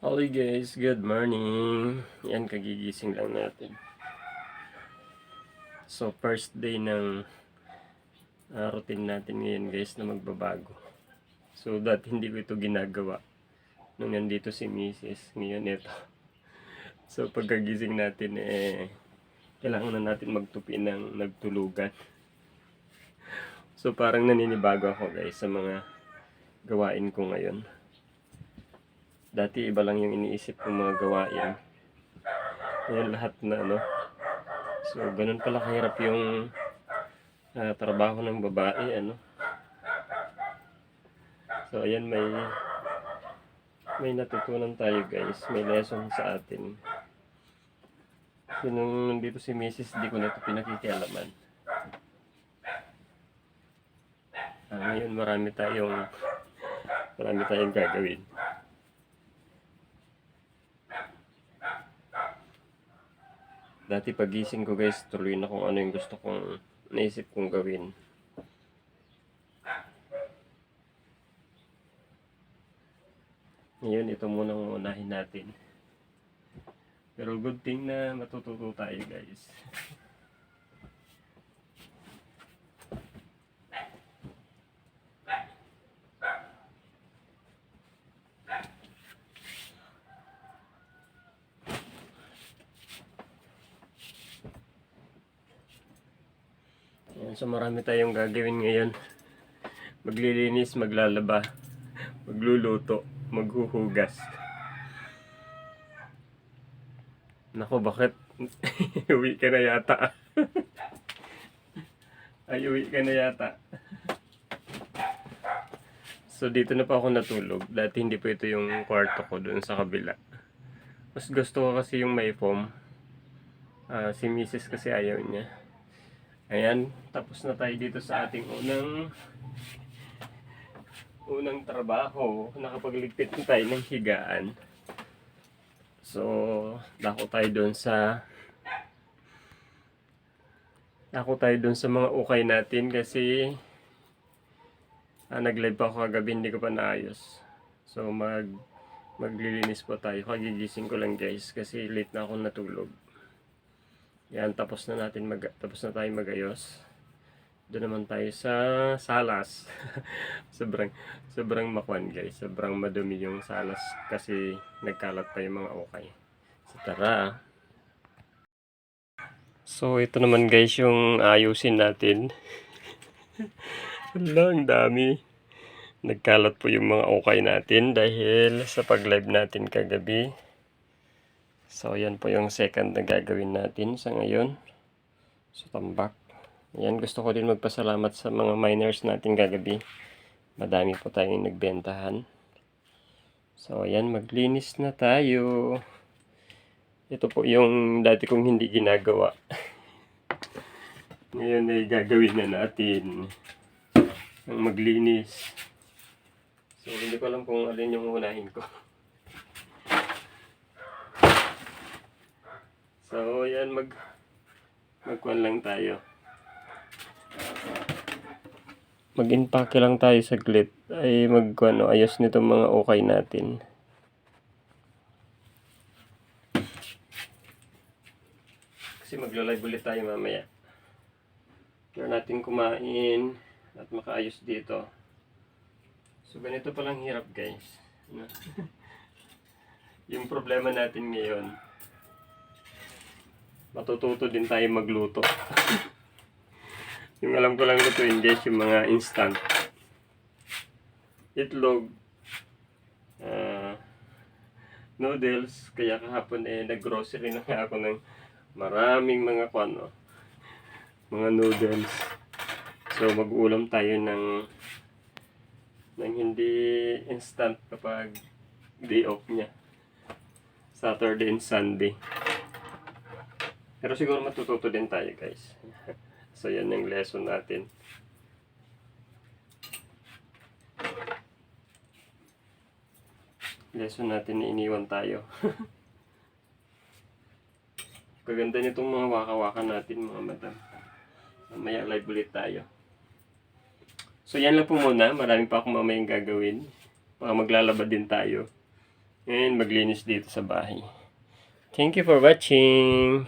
Hello guys, good morning. Yan, kagigising lang natin. So, first day ng ah, routine natin ngayon guys na magbabago. So, that hindi ko ito ginagawa nung nandito si Mrs. Ngayon ito. So, pagkagising natin eh, kailangan na natin magtupi ng nagtulugan. So, parang naninibago ako guys sa mga gawain ko ngayon. Dati iba lang yung iniisip kong mga gawain. Ngayon lahat na ano. So, ganun pala kahirap yung ah, trabaho ng babae, ano. So, ayan may may natutunan tayo guys. May lesson sa atin. So, nung nandito si Mrs. di ko na ito pinakikialaman. Ah, ngayon marami tayong marami tayong gagawin. Dati pagising ko guys, tuloy na kung ano yung gusto kong naisip kong gawin. Ngayon, ito muna ang unahin natin. Pero good thing na matututo tayo guys. So marami tayong gagawin ngayon. Maglilinis, maglalaba, magluluto, maghuhugas. Nako, bakit? uwi ka na yata. Ay, uwi ka na yata. So, dito na pa ako natulog. Dati hindi pa ito yung kwarto ko doon sa kabila. Mas gusto ko kasi yung may foam. Ah, si Mrs. kasi ayaw niya. Ayan, tapos na tayo dito sa ating unang unang trabaho. Nakapagligpit na tayo ng higaan. So, dako tayo doon sa dako tayo doon sa mga ukay natin kasi ah, nag-live pa ako kagabi, hindi ko pa naayos. So, mag maglilinis po tayo. Kagigising ko lang guys kasi late na ako natulog. Yan, tapos na natin mag tapos na tayo magayos. Doon naman tayo sa salas. sobrang sobrang makwan guys. Sobrang madumi yung salas kasi nagkalat pa yung mga okay. So tara. So ito naman guys yung ayusin natin. Wala, ang dami. Nagkalat po yung mga okay natin dahil sa pag-live natin kagabi. So, yan po yung second na gagawin natin sa ngayon. So, tambak. Yan, gusto ko din magpasalamat sa mga miners natin kagabi. Madami po tayong nagbentahan. So, yan, maglinis na tayo. Ito po yung dati kong hindi ginagawa. Ngayon ay gagawin na natin. Ang maglinis. So, hindi ko alam kung alin yung unahin ko. So, yan mag magkuhan lang tayo. Mag-impake lang tayo saglit ay no, ayos nitong mga okay natin. Kasi magla-live ulit tayo mamaya. Kaya natin kumain at makaayos dito. So, ganito palang hirap guys. No? yung problema natin ngayon, matututo din tayo magluto. yung alam ko lang lutuin guys, yung mga instant. Itlog, ah, noodles, kaya kahapon eh nag-grocery na nga ako ng maraming mga kwano, mga noodles. So mag-ulam tayo ng ng hindi instant kapag day off niya. Saturday and Sunday. Pero siguro matututo din tayo guys. so yan yung lesson natin. Lesson natin na iniwan tayo. Kaganda nitong mga waka-waka natin mga madam. Mamaya live ulit tayo. So yan lang po muna. Marami pa akong mamayang gagawin. Baka maglalaba din tayo. Ngayon maglinis dito sa bahay. Thank you for watching.